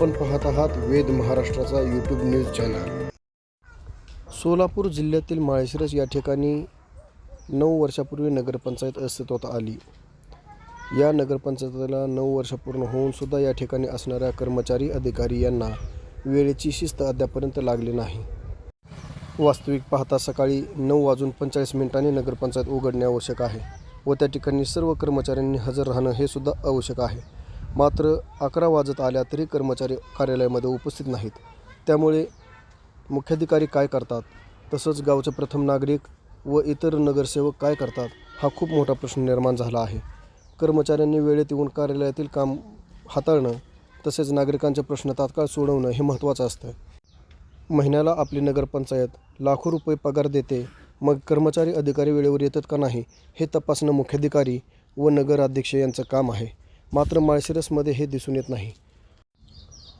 आपण पाहता आहात वेद महाराष्ट्राचा यूट्यूब न्यूज चॅनल सोलापूर जिल्ह्यातील माळशिरस या ठिकाणी नऊ वर्षापूर्वी नगरपंचायत अस्तित्वात आली. या नगरपंचायतीला नऊ वर्ष पूर्ण होऊन सुद्धा या ठिकाणी असणाऱ्या कर्मचारी अधिकारी यांना वेळेची शिस्त अद्यापर्यंत लागली नाही. वास्तविक पाहता सकाळी नऊ वाजून पंचेचाळीस मिनिटांनी नगरपंचायत उघडणे आवश्यक आहे व त्या ठिकाणी सर्व कर्मचाऱ्यांनी हजर राहणं हे सुद्धा आवश्यक आहे. मात्र अकरा वाजत आल्या तरी कर्मचारी कार्यालयामध्ये उपस्थित नाहीत. त्यामुळे मुख्याधिकारी काय करतात? तसंच गावचे प्रथम नागरिक व इतर नगरसेवक काय करतात? हा खूप मोठा प्रश्न निर्माण झाला आहे. कर्मचाऱ्यांनी वेळेत येऊन कार्यालयातील काम हाताळणं तसेच नागरिकांचे प्रश्न तात्काळ सोडवणं हे महत्त्वाचं असतं. महिन्याला आपली नगरपंचायत लाखो रुपये पगार देते. मग कर्मचारी अधिकारी वेळेवर येतात का नाही हे तपासणं मुख्याधिकारी व नगराध्यक्ष यांचं काम आहे. मात्र माळशिरसमध्ये हे दिसून येत नाही.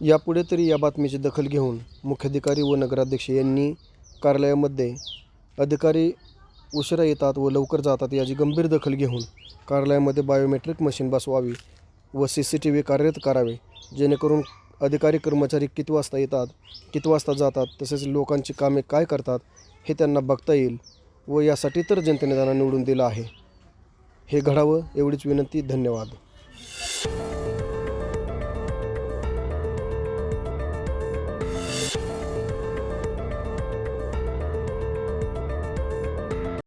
यापुढे तरी या बातमीची दखल घेऊन मुख्याधिकारी व नगराध्यक्ष यांनी कार्यालयामध्ये अधिकारी उशिरा येतात व लवकर जातात याची गंभीर दखल घेऊन कार्यालयामध्ये बायोमेट्रिक मशीन बसवावी व सी सी टी व्ही कार्यरत करावे जेणेकरून अधिकारी कर्मचारी किती वाजता येतात किती वाजता जातात तसेच लोकांची कामे काय करतात हे त्यांना बघता येईल व यासाठी तर जनतेने त्यांना निवडून दिलं आहे. हे घडावं एवढीच विनंती धन्यवाद. you